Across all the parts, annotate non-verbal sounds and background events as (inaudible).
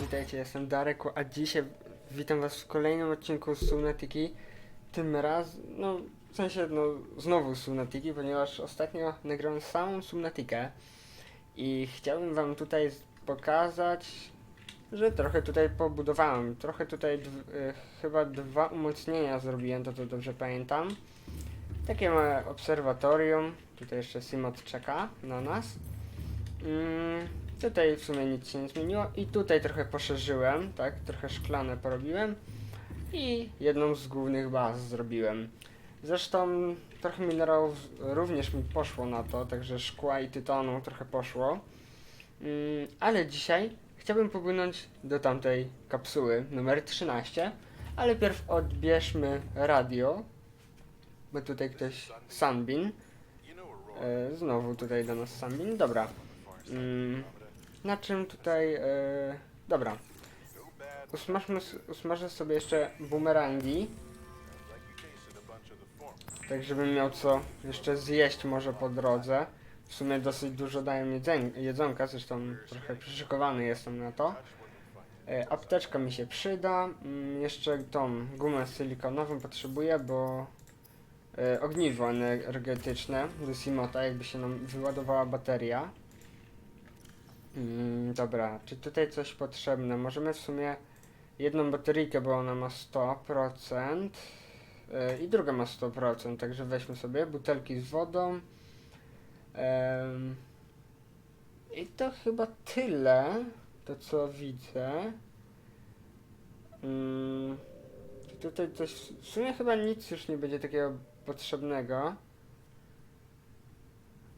witajcie, jestem Darek, a dzisiaj witam was w kolejnym odcinku Sunetiki. Tym razem, no w sensie, no znowu Sunetiki, ponieważ ostatnio nagrałem samą Sunetikę i chciałbym wam tutaj z- pokazać, że trochę tutaj pobudowałem. Trochę tutaj y, chyba dwa umocnienia zrobiłem, to to dobrze pamiętam. Takie małe obserwatorium, tutaj jeszcze Simot czeka na nas. Mm, tutaj w sumie nic się nie zmieniło i tutaj trochę poszerzyłem, tak, trochę szklane porobiłem i jedną z głównych baz zrobiłem. Zresztą trochę minerałów również mi poszło na to, także szkła i tytonu trochę poszło. Mm, ale dzisiaj chciałbym popłynąć do tamtej kapsuły numer 13, ale pierw odbierzmy radio, bo tutaj ktoś Sunbin. E, znowu tutaj do nas Sunbin, dobra. Mm, na czym tutaj. E, dobra. Usmażmy, usmażę sobie jeszcze bumerangi. Tak, żebym miał co jeszcze zjeść może po drodze. W sumie dosyć dużo dają jedzeń, jedzonka, zresztą trochę przyszykowany jestem na to. E, apteczka mi się przyda. Mm, jeszcze tą gumę silikonową potrzebuję, bo e, ogniwo energetyczne do Simota, jakby się nam wyładowała bateria. Mm, dobra, czy tutaj coś potrzebne? Możemy w sumie jedną bateryjkę, bo ona ma 100% yy, i druga ma 100%, także weźmy sobie butelki z wodą. Em, I to chyba tyle, to co widzę. Mm, tutaj coś, w sumie chyba nic już nie będzie takiego potrzebnego.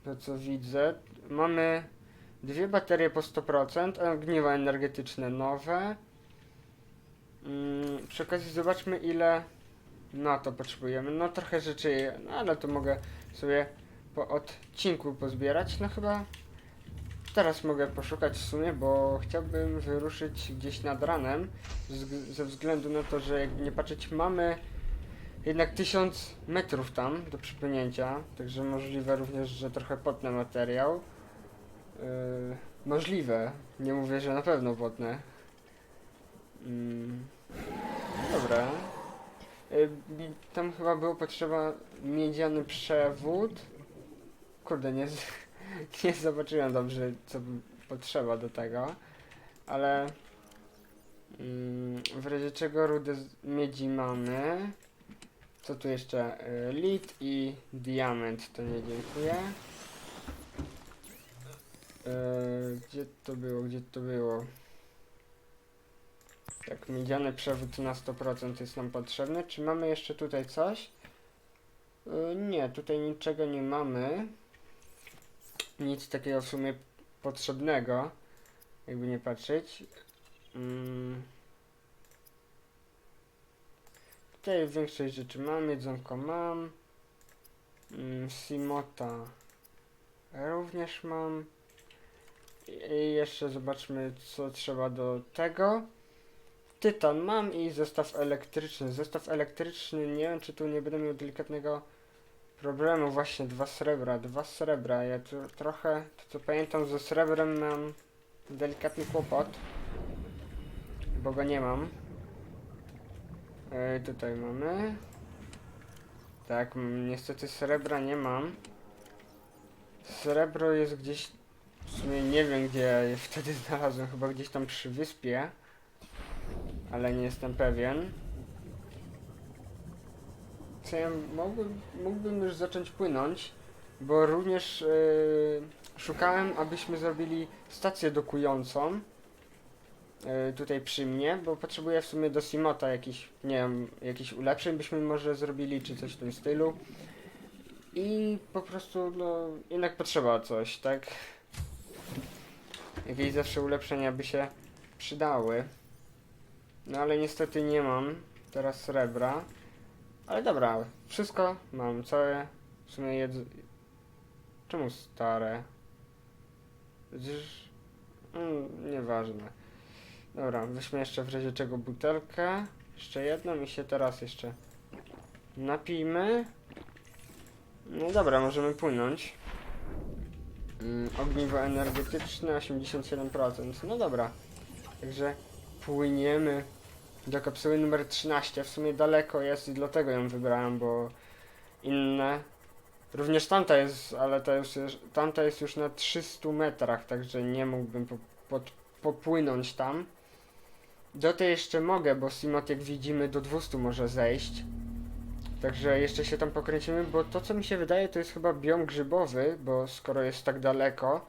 To co widzę. Mamy Dwie baterie po 100%, ogniwa energetyczne nowe. Mm, przy okazji zobaczmy ile na to potrzebujemy. No trochę rzeczy, no ale to mogę sobie po odcinku pozbierać. No chyba teraz mogę poszukać w sumie, bo chciałbym wyruszyć gdzieś nad ranem. Ze względu na to, że jak nie patrzeć mamy jednak 1000 metrów tam do przypłynięcia. Także możliwe również, że trochę potnę materiał. Yy, możliwe. Nie mówię, że na pewno potnę. Mm, dobra. Yy, tam chyba było potrzeba miedziany przewód. Kurde, nie, (laughs) nie zobaczyłem dobrze, co potrzeba do tego. Ale mm, w razie czego rudę miedzi mamy. Co tu jeszcze? Yy, lit i diament, to nie dziękuję. Eee, gdzie to było, gdzie to było? Tak, miedziany przewód na 100% jest nam potrzebny. Czy mamy jeszcze tutaj coś? Eee, nie, tutaj niczego nie mamy. Nic takiego w sumie potrzebnego, jakby nie patrzeć. Mm. Tutaj większość rzeczy mam, jedzonko mam. Mm, Simota również mam. I jeszcze zobaczmy, co trzeba do tego. Tytan mam i zestaw elektryczny. Zestaw elektryczny, nie wiem, czy tu nie będę miał delikatnego problemu. Właśnie, dwa srebra, dwa srebra. Ja tu trochę, to co pamiętam, ze srebrem mam delikatny kłopot. Bo go nie mam. E, tutaj mamy. Tak, niestety srebra nie mam. Srebro jest gdzieś w sumie nie wiem gdzie ja je wtedy (laughs) znalazłem, chyba gdzieś tam przy wyspie. Ale nie jestem pewien. Co ja mógłbym, mógłbym już zacząć płynąć, bo również yy, szukałem, abyśmy zrobili stację dokującą. Yy, tutaj przy mnie, bo potrzebuję w sumie do Simota jakiś, nie wiem, jakiś ulepszeń byśmy może zrobili, czy coś w tym stylu. I po prostu, no, jednak potrzeba coś, tak? Jakieś zawsze ulepszenia by się przydały. No ale niestety nie mam teraz srebra. Ale dobra, wszystko mam, całe w sumie jedz... Czemu stare? Przecież... Mm, nieważne. Dobra, weźmy jeszcze w razie czego butelkę. Jeszcze jedną i się teraz jeszcze napijmy. No dobra, możemy płynąć. Mm, ogniwo energetyczne 87%. No dobra. Także płyniemy do kapsuły numer 13. W sumie daleko jest i dlatego ją wybrałem, bo inne. Również tamta jest, ale ta już tamta jest już na 300 metrach, także nie mógłbym po, popłynąć tam. Do tej jeszcze mogę, bo Simot jak widzimy do 200 może zejść. Także jeszcze się tam pokręcimy, bo to co mi się wydaje to jest chyba biom grzybowy, bo skoro jest tak daleko,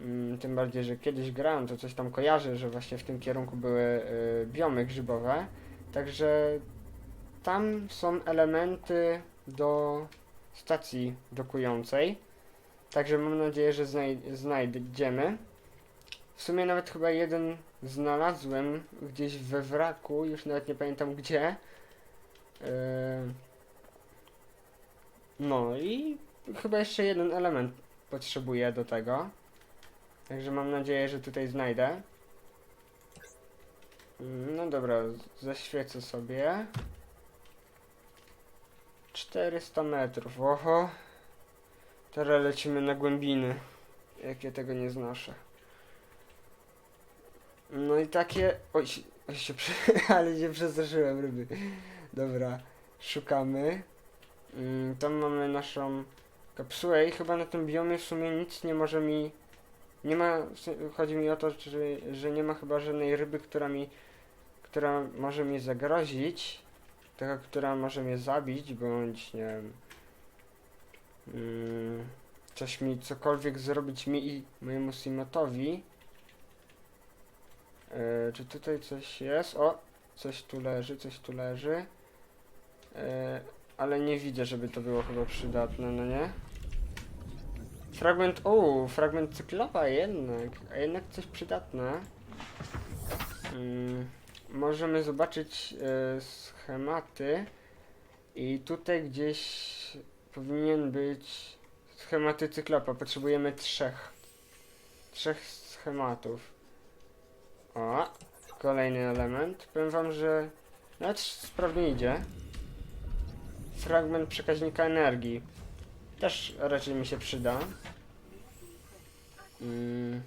mm, tym bardziej, że kiedyś grałem, to coś tam kojarzę, że właśnie w tym kierunku były y, biomy grzybowe. Także tam są elementy do stacji dokującej. Także mam nadzieję, że znaj- znajdziemy. W sumie nawet chyba jeden znalazłem gdzieś we wraku, już nawet nie pamiętam gdzie. Yy, No i chyba jeszcze jeden element potrzebuję do tego. Także mam nadzieję, że tutaj znajdę. No dobra, zaświecę sobie. 400 metrów, oho. Teraz lecimy na głębiny. Jak ja tego nie znoszę. No i takie... Oj, się- się prze... (laughs) ale się przestraszyłem ryby. Dobra, szukamy. Mm, tam mamy naszą kapsułę i chyba na tym biomie w sumie nic nie może mi... Nie ma... Chodzi mi o to, że, że nie ma chyba żadnej ryby, która mi... Która może mi zagrozić. Taka, która może mnie zabić, bądź nie wiem... Mm, coś mi, cokolwiek zrobić mi i mojemu Simotowi. E, czy tutaj coś jest? O! Coś tu leży, coś tu leży. E, ale nie widzę, żeby to było chyba przydatne, no nie? Fragment, o, fragment cyklopa jednak, a jednak coś przydatne. Mm, możemy zobaczyć e, schematy i tutaj gdzieś powinien być schematy cyklopa. Potrzebujemy trzech. Trzech schematów. O, kolejny element. Powiem wam, że nawet sprawnie idzie. Fragment przekaźnika energii. Też raczej mi się przyda. Mm.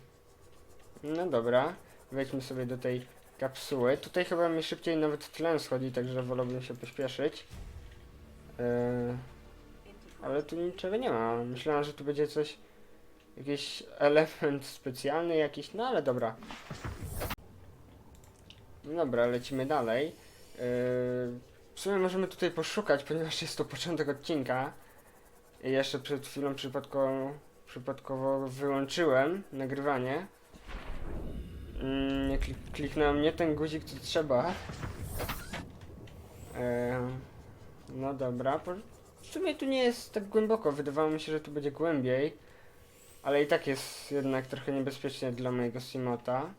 No dobra. Wejdźmy sobie do tej kapsuły. Tutaj chyba mi szybciej nawet tlen schodzi, także wolałbym się pośpieszyć. Yy, ale tu niczego nie ma. Myślałem, że tu będzie coś... Jakiś element specjalny jakiś, no ale dobra. Dobra, lecimy dalej. Yy, w sumie możemy tutaj poszukać, ponieważ jest to początek odcinka. I jeszcze przed chwilą przypadkowo, przypadkowo wyłączyłem nagrywanie. Nie klik, kliknąłem nie ten guzik, co trzeba. Yy, no dobra, w sumie tu nie jest tak głęboko. Wydawało mi się, że tu będzie głębiej. Ale i tak jest jednak trochę niebezpiecznie dla mojego Simota.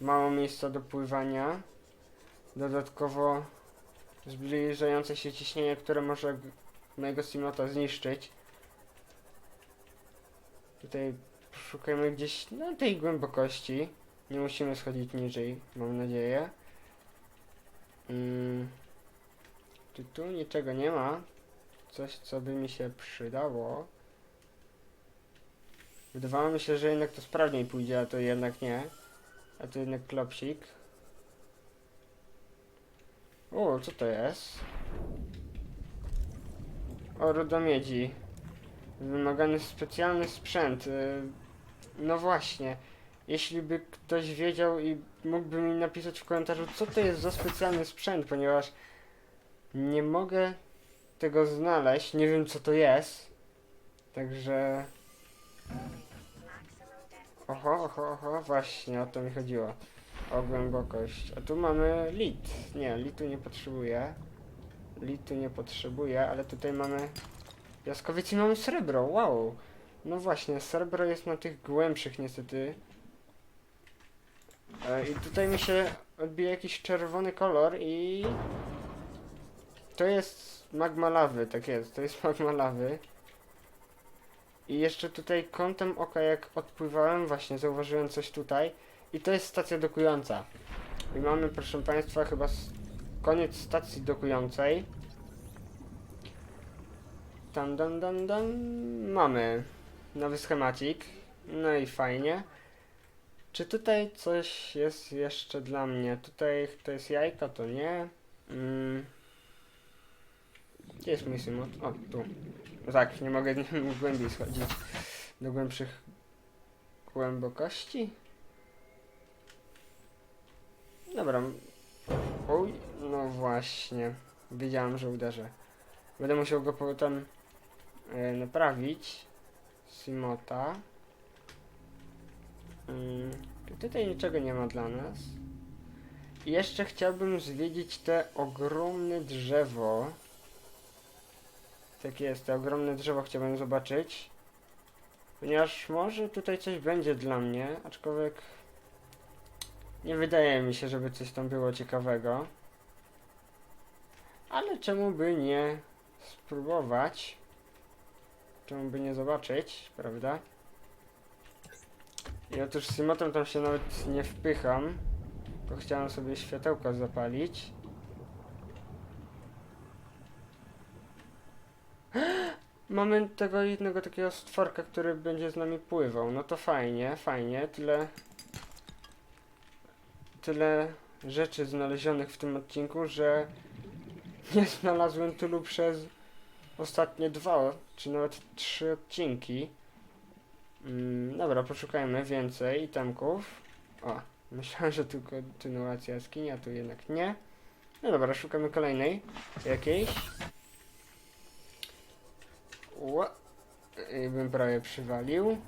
Mało miejsca do pływania. Dodatkowo zbliżające się ciśnienie, które może mojego Simota zniszczyć. Tutaj szukajmy gdzieś na tej głębokości. Nie musimy schodzić niżej, mam nadzieję. Mm. Czy tu niczego nie ma? Coś, co by mi się przydało. Wydawało mi się, że jednak to sprawniej pójdzie, a to jednak nie. A to jednak klopsik. O, co to jest? O, rudomiedzi. Wymagany specjalny sprzęt. y, No właśnie. Jeśli by ktoś wiedział i mógłby mi napisać w komentarzu, co to jest za specjalny sprzęt, ponieważ nie mogę tego znaleźć, nie wiem co to jest. Także... Oho, oho, oho, właśnie o to mi chodziło. O głębokość. A tu mamy lit. Nie, litu nie potrzebuję. Litu nie potrzebuję, ale tutaj mamy piaskowiec i mamy srebro. Wow. No właśnie, srebro jest na tych głębszych niestety. E, I tutaj mi się odbije jakiś czerwony kolor i... To jest magma lawy, tak jest, to jest (laughs) magma lawy. I jeszcze tutaj kątem oka jak odpływałem, właśnie zauważyłem coś tutaj. I to jest stacja dokująca. I mamy, proszę Państwa, chyba koniec stacji dokującej. tam, dam, dam, dam. Mamy nowy schemacik. No i fajnie. Czy tutaj coś jest jeszcze dla mnie? Tutaj to jest jajko, to nie. Mm. Gdzie jest mój symot? O, tu. Tak, nie mogę (laughs) mógł głębiej schodzić. Do głębszych głębokości. Dobra. Oj, no właśnie. Wiedziałem, że uderzę. Będę musiał go potem e, naprawić. Simota. Mm, tutaj niczego nie ma dla nas. I jeszcze chciałbym zwiedzić te ogromne drzewo. Tak jest, te ogromne drzewo chciałbym zobaczyć. Ponieważ może tutaj coś będzie dla mnie, aczkolwiek nie wydaje mi się, żeby coś tam było ciekawego. Ale czemu by nie spróbować? Czemu by nie zobaczyć, prawda? I otóż z tam się nawet nie wpycham, bo chciałem sobie światełka zapalić. (gasps) Mamy tego jednego takiego stworka, który będzie z nami pływał. No to fajnie, fajnie. Tyle. Tyle rzeczy znalezionych w tym odcinku, że (laughs) nie znalazłem tylu przez ostatnie dwa, czy nawet trzy odcinki. Mm, dobra, poszukajmy więcej itemków. O, (laughs) myślałem, że tylko kontynuacja jaskini, a tu jednak nie. No dobra, szukamy kolejnej jakiejś. Ła. I bym prawie przywalił.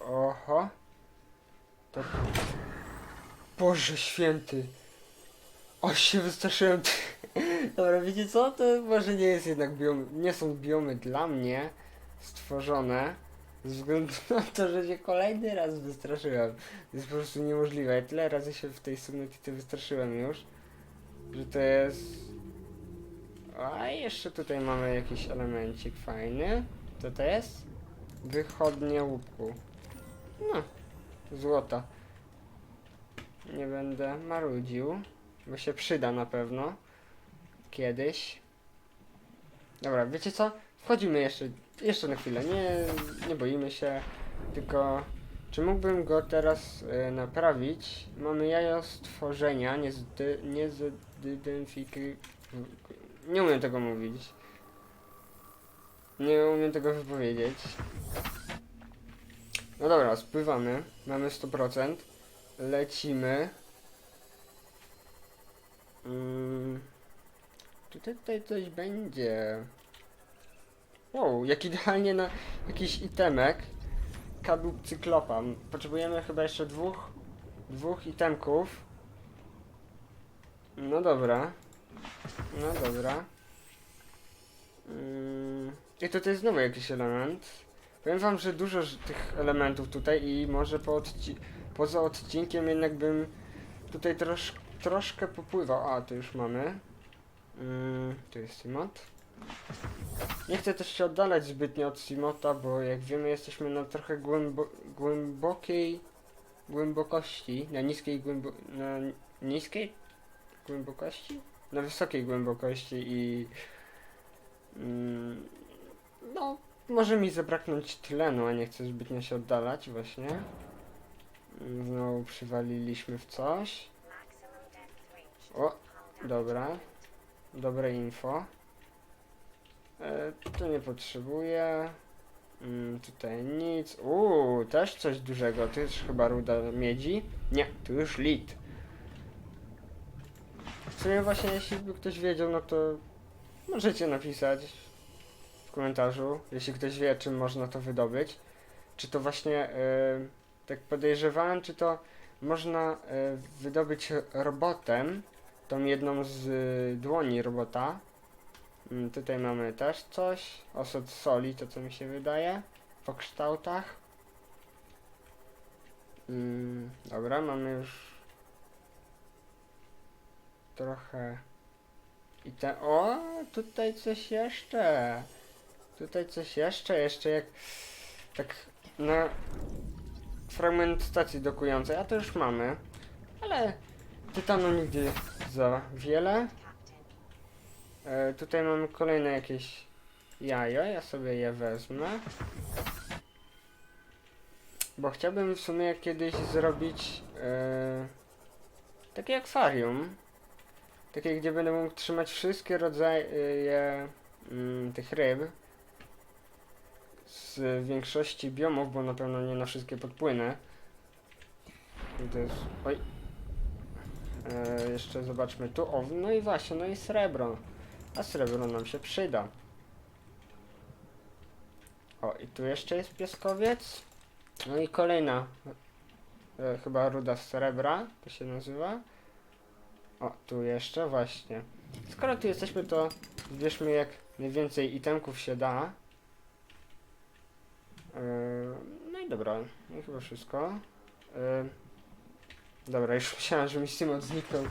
Oho. To... Boże święty. O, się wystraszyłem. (laughs) Dobra, wiecie co? To może nie jest jednak biom... Nie są biomy dla mnie stworzone. Ze względu na to, że się kolejny raz wystraszyłem. To jest po prostu niemożliwe. Tyle razy się w tej Subnautica wystraszyłem już, że to jest... A jeszcze tutaj mamy jakiś elemencik fajny. Co to jest? Wychodnie łupku. No, złota. Nie będę marudził, bo się przyda na pewno. Kiedyś. Dobra, wiecie co? Wchodzimy jeszcze, jeszcze na chwilę. Nie, nie boimy się, tylko czy mógłbym go teraz e, naprawić? Mamy jajo stworzenia, nie, zdy, nie umiem tego mówić. Nie umiem tego wypowiedzieć. No dobra, spływamy. Mamy 100%. Lecimy. Mm. Tutaj, tutaj coś będzie. Wow, jak idealnie na jakiś itemek. Kadłub cyklopa. Potrzebujemy chyba jeszcze dwóch, dwóch itemków. No dobra. No dobra. Mm. I tutaj znowu jakiś element. Powiem wam, że dużo tych elementów tutaj i może po odci poza odcinkiem jednak bym tutaj trosz troszkę popływał. A, to już mamy. Mm, tu jest Simot. Nie chcę też się oddalać zbytnio od Simota, bo jak wiemy jesteśmy na trochę głębo głębokiej głębokości, na niskiej głębo na niskiej głębokości? Na wysokiej głębokości i mm, no może mi zabraknąć tlenu, a nie chcę zbytnio się oddalać właśnie. Znowu przywaliliśmy w coś. O, dobra. Dobre info. E, to nie potrzebuję. Mm, tutaj nic. Uuu, też coś dużego. To jest chyba ruda miedzi. Nie, tu już lit. W sumie właśnie jeśli by ktoś wiedział, no to możecie napisać w komentarzu, jeśli ktoś wie, czym można to wydobyć. Czy to właśnie, e, tak podejrzewałem, czy to można e, wydobyć robotem, tą jedną z y, dłoni robota. Mm, tutaj mamy też coś, osad soli, to co mi się wydaje, po kształtach. Mm, dobra, mamy już trochę i te, o, tutaj coś jeszcze, tutaj coś jeszcze, jeszcze jak, tak na fragment stacji dokującej, a to już mamy, ale tytanu nigdy za wiele. E, tutaj mamy kolejne jakieś jajo, ja sobie je wezmę. Bo chciałbym w sumie kiedyś zrobić e, takie akwarium. Takie, gdzie będę mógł trzymać wszystkie rodzaje mm, tych ryb. Z większości biomów, bo na pewno nie na wszystkie podpłynę. I to jest... Oj. E, jeszcze zobaczmy tu. O, no i właśnie, no i srebro. A srebro nam się przyda. O, i tu jeszcze jest pieskowiec. No i kolejna. E, chyba ruda srebra, to się nazywa. O, tu jeszcze, właśnie. Skoro tu jesteśmy, to zbierzmy jak najwięcej itemków się da. E, no i dobra, no chyba wszystko. E, dobra, już (laughs) myślałem, że mi Simon zniknął.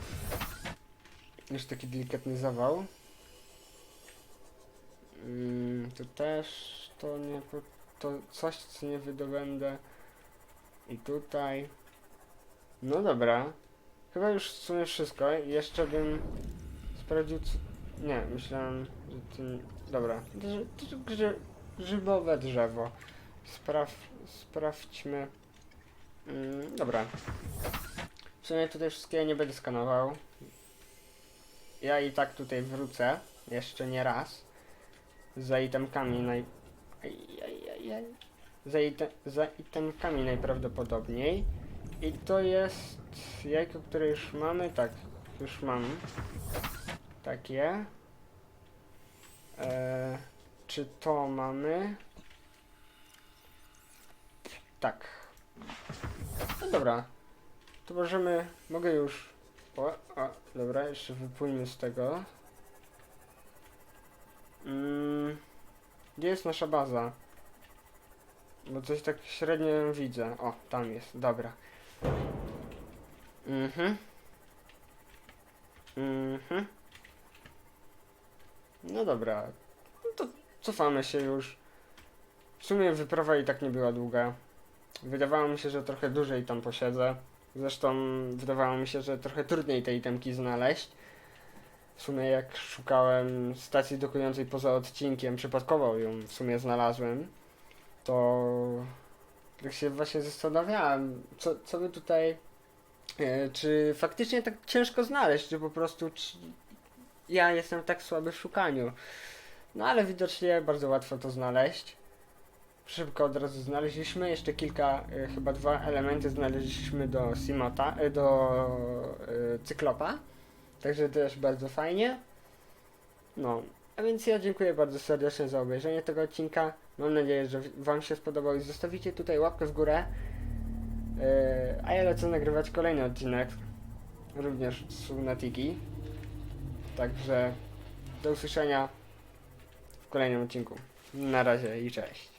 Już taki delikatny zawał. Mm, tu też to nie, to coś co nie wydobędę. I tutaj. No dobra. Chyba już w sumie wszystko. Jeszcze bym sprawdził. Co... Nie, myślałem, że ty. Dobra. Grze- Grzybowe drzewo. Spraw... Sprawdźmy. Mm, dobra. W sumie tutaj wszystkiego nie będę skanował. Ja i tak tutaj wrócę. Jeszcze nie raz. Za itemkami naj... Aj. Za, ite... za itemkami najprawdopodobniej. I to jest jajko, które już mamy. Tak, już mam. Takie. E, czy to mamy? Tak. No dobra. To możemy. Mogę już. O, o, dobra, jeszcze wypłyńmy z tego. Mm, gdzie jest nasza baza? Bo coś tak średnio widzę. O, tam jest, dobra. Mhm. Mhm. No dobra. No to cofamy się już. W sumie wyprawa i tak nie była długa. Wydawało mi się, że trochę dłużej tam posiedzę. Zresztą wydawało mi się, że trochę trudniej te itemki znaleźć. W sumie jak szukałem stacji dokującej poza odcinkiem, przypadkowo ją w sumie znalazłem, to tak się właśnie zastanawiałem, co, co by tutaj, czy faktycznie tak ciężko znaleźć, czy po prostu czy ja jestem tak słaby w szukaniu. No ale widocznie bardzo łatwo to znaleźć. Szybko od razu znaleźliśmy, jeszcze kilka, e, chyba dwa elementy znaleźliśmy do Simota, e, do e, Cyklopa. Także też bardzo fajnie. No, a więc ja dziękuję bardzo serdecznie za obejrzenie tego odcinka. Mam nadzieję, że Wam się spodobał i zostawicie tutaj łapkę w górę. Yy, a ja lecę nagrywać kolejny odcinek. Również z Lunatiki. Także do usłyszenia w kolejnym odcinku. Na razie i cześć.